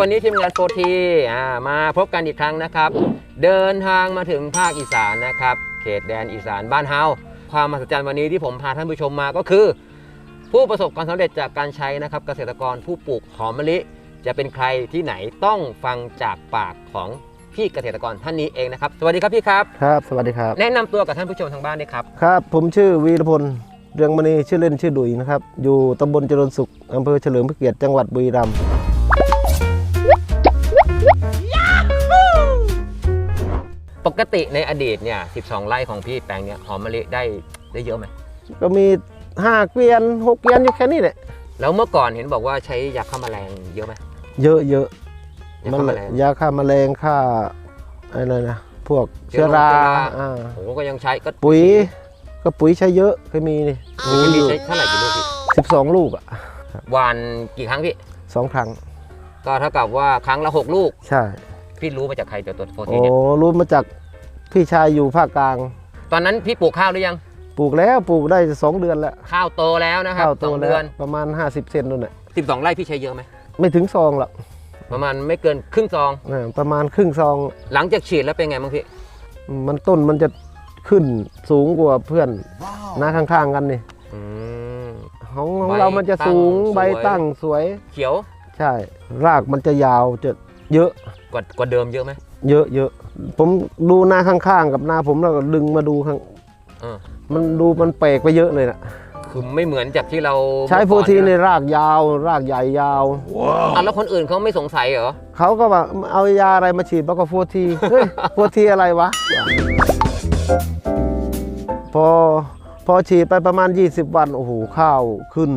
วันนี้ทีมงานโฟทีอ่ามาพบกันอีกครั้งนะครับ เดินทางมาถึงภาคอีสานนะครับ เขตแดนอีสานบ้านเฮาความมหัศจรรย์วันนี้ที่ผมพาท่านผู้ชมมาก็คือ ผู้ประสบความสำเร็จจากการใช้นะครับ เกษตรกรผู้ปลูกหอมมะลิ จะเป็นใครที่ไหนต้องฟังจากปากของพี่เกษตรกรท่านนี้เองนะครับ สวัสดีครับพี่ครับ ครับ สวัสดีครับ แนะนำตัวกับท่านผู้ชมทางบ้านด้วยครับ ครับ ผมชื่อวีรพล เรืองมณีชื่อเล่นชื่อดุยนะครับ อยู่ตำบลเจริญสุขอำเภอเฉลิมพระเกียรติจังหวัดบุรีรัมย์ปกติในอดีตเนี่ย 12 ไร่ของพี่แปลงเนี่ยหอมมะลิได้ได้เยอะไหม ก็มีห้าเกวียนหกเกวียนอยู่แค่นี้แหละแล้วเมื่อก่อนเห็นบอกว่าใช้ยาฆ่าแมลงเยอะไหมเยอะเยอะยาฆ่าแมลงยาฆ่าแมลงฆ่าอะไรนะพวกเชื้เชื้ออราราเชื้อราอ่าโอ้โหก็ยังใช้ก็ปุ๋ย ก็ปุ๋ยใช้เยอะเคยมีนี่มีมีอยู่ใช้เท่าไหร่กี่ลูกพี่สิบสองลูกอะหวานกี่ครั้งพี่สองครั้ง ก็เท่ากับว่าครั้งละ6ลูก ใช่ พี่รู้มาจากใครตัวตัวโฟทีโอ้เนี่ยรู้มาจากพี่ชายอยู่ภาคกลาง ตอนนั้นพี่ปลูกข้าวหรือยัง ปลูกแล้วปลูกได้สองเดือนแล้วข้าวโตแล้วนะครับข้าวโตสองแล้เดืวอนประมาณ 50 เซนนู่นน่ะ12ไร่พี่ใช้เยอะไหมไม่ถึงซองหรอกประมาณไม่เกินครึ่งซอง อ่าประมาณครึ่งซอง หลังจากฉีดแล้วเป็นไงบ้างพี่ มันต้นมันจะ ขึ้นสูงกว่าเพื่อนหน้าข้างๆกันนี่อืมของของใบเรามันจะสูงตั้งสวยใบตั้งสวย เขียว ใช่ รากมันจะยาวจะเยอะกว่ากว่าเดิมเยอะไหมเยอะเยอะผมดูหน้าข้างๆ กับหน้าผมแล้วก็ดึงมาดูข้างเออมันดูมันแปลกไปเยอะเลยนะคือไม่เหมือนจากที่เราใช้โฟเมื่อก่อทีในะรากยาว รากใหญ่ยาวอะแล้วคนอื่นเขาไม่สงสัยเหรอเขาก็ว่าเอายาอะไรมาฉีดบอกว่าโฟทีเฮ้ยโฟทีอะไรวะ พอพอฉีดไปประมาณ 20 วัน โอ้โหข้าวขึ้น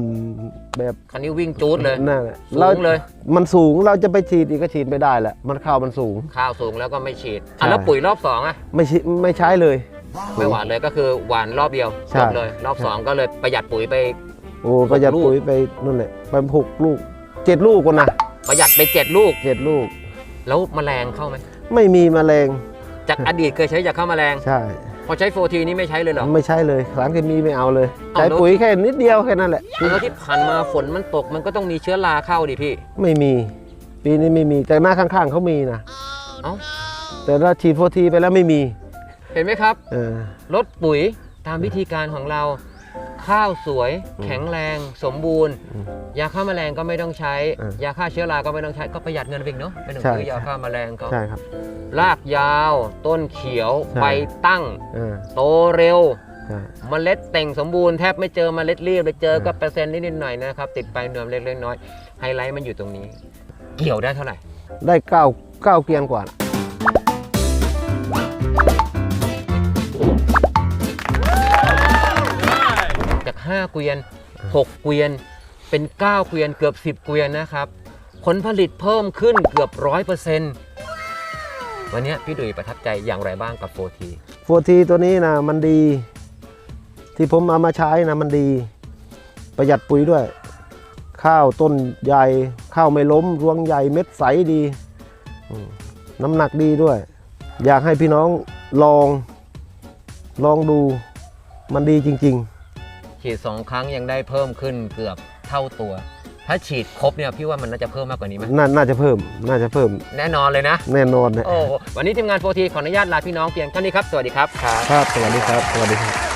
แบบคันนี้วิ่งจูดเลยนั่นแหละสูงเลย มันสูงเราจะไปฉีดอีกก็ฉีดไม่ได้แหละมันข้าวมันสูง ข้าวสูงแล้วก็ไม่ฉีดใช่อะแล้วปุ๋ยรอบสองอะไม่ฉีดไม่ใช้เลย ไม่หวานเลยก็คือหวานรอบเดียวใช่จบเลย รอบสองก็เลยประหยัดปุ๋ยไป โอ้ประหยัดลูกปุ๋ยไปนู่นแหละไปหกลูกเจ็ดลูกคนนะประหยัดไปเจ็ดลูกเจ็ดลูก แล้วแมลงเข้าไหมไม่มีแมลง จากอดีตเคยใช้ยาฆ่าแมลงใช่ พอใช้โฟทีนี้ไม่ใช้เลยเหรอ ไม่ใช้เลยสารเคมีไม่เอาเลยเอาใช้แล้ว ปุ๋ยแค่นิดเดียวแค่นั้นแหละ แล้วที่ผ่านมาฝนมันตกมันก็ต้องมีเชื้อราเข้าดิพี่ ไม่มี ปีนี้ไม่มีแต่หน้าข้างๆเขามีนะเอ้า แต่ถ้าฉีดโฟทีไปแล้วไม่มีเห็นไหมครับ เออ ลดปุ๋ยตามวิธีการของเรา ข้าวสวยอืมแข็งแรงสมบูรณ์อืมยาฆ่าแมลงก็ไม่ต้องใช้เออยาฆ่าเชื้อราก็ไม่ต้องใช้ก็ประหยัดเงินไปอีกเนาะไม่ต้องใช่ซื้อยาใช่ฆ่าแมลงเขาใช่ครับรากยาว ต้นเขียวใช่ใบตั้งเออโตเร็วใช่เมล็ดเต่งสมบูรณ์แทบไม่เจอเมล็ดรีบเลยเจอเออก็เปอร์เซ็นต์นิดๆหน่อยๆนะครับติดไปเนือมเล็กๆน้อยๆไฮไลท์มันอยู่ตรงนี้ เกี่ยวได้เท่าไหร่ ได้เก้าเก้าเกวียนกว่า 5 เกวียน 6 เกวียน เป็น 9 เกวียนเกือบ 10 เกวียนนะครับ ผลผลิตเพิ่มขึ้นเกือบ100%วันนี้พี่ดุยประทับใจอย่างไรบ้างกับโฟทีโฟทีตัวนี้นะมันดี ที่ผมเอามาใช้นะมันดี ประหยัดปุ๋ยด้วย ข้าวต้นใหญ่ข้าวไม่ล้มรวงใหญ่เม็ดใสดีอืมน้ำหนักดีด้วย อยากให้พี่น้องลองลองดูมันดีจริง ฉีด 2 ครั้งยังได้เพิ่มขึ้นเกือบเท่าตัว ถ้าฉีดครบเนี่ยพี่ว่ามันน่าจะเพิ่มมากกว่านี้ไหมๆน่าน่าจะเพิ่ม น่าจะเพิ่ม แน่นอนเลยนะ แน่นอนนะโอ้วันนี้ทีมงานโฟทีขออนุญาตลาพี่น้องเพียงเท่านี้ครับ สวัสดีครับ ครับครับสวัสดีครับ สวัสดีครับ